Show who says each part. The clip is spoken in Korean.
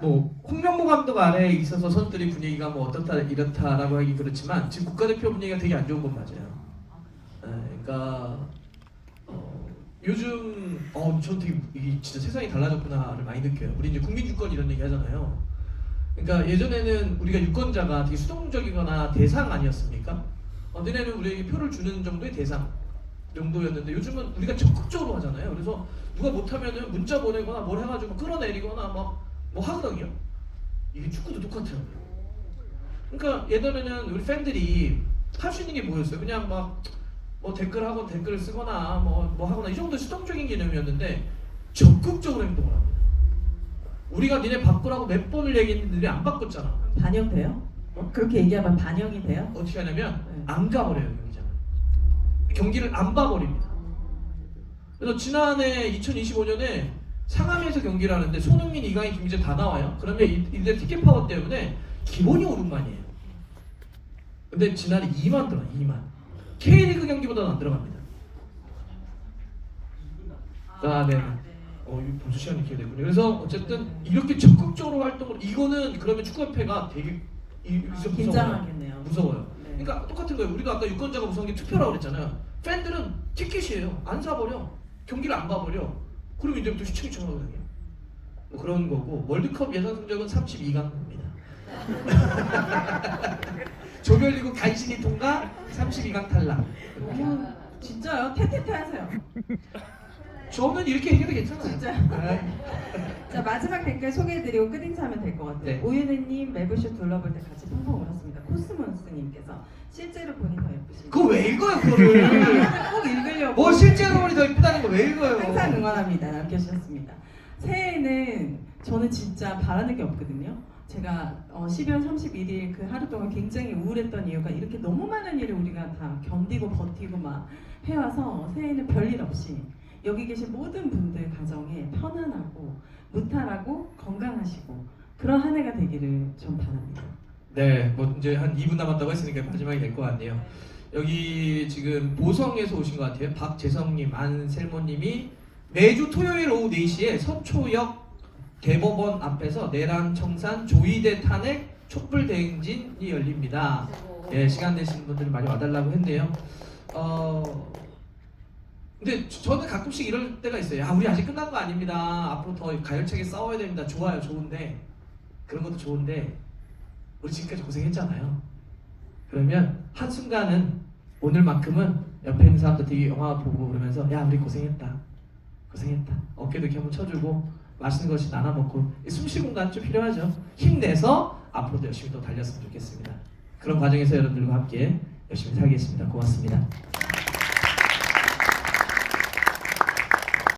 Speaker 1: 뭐 홍명보 감독 아래에 있어서 선수들이 분위기가 뭐 어떻다 이렇다라고 하기 그렇지만 지금 국가대표 분위기가 되게 안 좋은 건 맞아요. 예, 그러니까 어, 요즘 어, 전 되게 이게 진짜 세상이 달라졌구나를 많이 느껴요. 우리 이제 국민주권 이런 얘기 하잖아요. 그러니까 예전에는 우리가 유권자가 되게 수동적이거나 대상 아니었습니까? 어, 너네는 우리에게 표를 주는 정도의 대상 정도였는데 요즘은 우리가 적극적으로 하잖아요. 그래서 누가 못하면은 문자 보내거나 뭘 해가지고 끌어내리거나 막 뭐 하거든요. 이게 축구도 똑같아요. 그러니까 예전에는 우리 팬들이 할 수 있는 게 뭐였어요? 그냥 막 뭐 댓글 하고 댓글을 쓰거나 뭐, 뭐 하거나 이 정도 수동적인 개념이었는데 적극적으로 행동을 합니다. 우리가 니네 바꾸라고 몇 번을 얘기했는데 안 바꿨잖아.
Speaker 2: 반영돼요?
Speaker 1: 어?
Speaker 2: 그렇게 얘기하면 반영이 돼요?
Speaker 1: 어떻게 하냐면
Speaker 2: 네.
Speaker 1: 안 가버려요 경기장을. 경기를 안 봐버립니다. 그래서 지난해 2025년에 상암에서 경기를 하는데 손흥민, 이강인, 김재 다 나와요. 그러면 이- 이들 티켓 파워 때문에 기본이 오른만이에요. 근데 지난해 2만 들어 2만. K리그 경기보다는 안 들어갑니다. 아, 네. 어, 이거 벌써 시간이 이렇게 되군요. 그래서 어쨌든 이렇게 적극적으로 활동을 이거는 그러면 축구협회가 되게 이- 이제 무서워요.
Speaker 2: 긴장하겠네요.
Speaker 1: 무서워요.
Speaker 2: 네.
Speaker 1: 그러니까 똑같은 거예요. 우리가 아까 유권자가 무서운 게 투표라고 그랬잖아요. 팬들은 티켓이에요. 안 사버려. 경기를 안 봐버려. 그럼 이제부터 시청이 청하거든요. 뭐 그런 거고 월드컵 예상 성적은 32강입니다. 조별리그 간신히 통과, 32강 탈락.
Speaker 2: 너무 진짜요? 태태태 하세요.
Speaker 1: 저는 이렇게 얘기해도 괜찮아요.
Speaker 2: 진짜.
Speaker 1: 아,
Speaker 2: 자 마지막 댓글 소개해드리고 끝인사하면 될 것 같아요.
Speaker 1: 네.
Speaker 2: 오윤혜님 매부쇼 둘러볼 때 같이 펑펑 울었습니다. 코스모스님께서 실제로 보니 더 예쁘십니다.
Speaker 1: 그거 왜 읽어요, 그거를?
Speaker 2: 꼭 읽으려고.
Speaker 1: 뭐 실제로 보니 더 이쁘다는 거 왜 읽어요?
Speaker 2: 응원합니다. 남겨주셨습니다. 새해에는 저는 진짜 바라는 게 없거든요. 제가 어, 12월 31일 그 하루 동안 굉장히 우울했던 이유가 이렇게 너무 많은 일을 우리가 다 견디고 버티고 막 해와서 새해에는 별일 없이 여기 계신 모든 분들 가정에 편안하고 무탈하고 건강하시고 그런 한 해가 되기를 좀 바랍니다.
Speaker 1: 네, 뭐 이제 한 2분 남았다고 했으니까 마지막이 될 것 같네요. 여기 지금 보성에서 오신 것 같아요. 박재성님, 안셀모님이 매주 토요일 오후 4시에 서초역 대법원 앞에서 내란 청산 조이대 탄핵 촛불 대행진이 열립니다. 예, 시간 되시는 분들이 많이 와달라고 했네요. 어, 근데 저- 저는 가끔씩 이럴 때가 있어요. 아, 우리 아직 끝난 거 아닙니다. 앞으로 더 가열차게 싸워야 됩니다. 좋아요, 좋은데 그런 것도 좋은데 우리 지금까지 고생했잖아요. 그러면 한 순간은 오늘만큼은 옆에 있는 사람들 되게 영화 보고 그러면서 야 우리 고생했다, 고생했다. 어깨도 이렇게 한번 쳐주고 맛있는 것이 나눠 먹고 숨쉴 공간 좀 필요하죠. 힘내서 앞으로도 열심히 또 달렸으면 좋겠습니다. 그런 과정에서 여러분들과 함께 열심히 살겠습니다. 고맙습니다.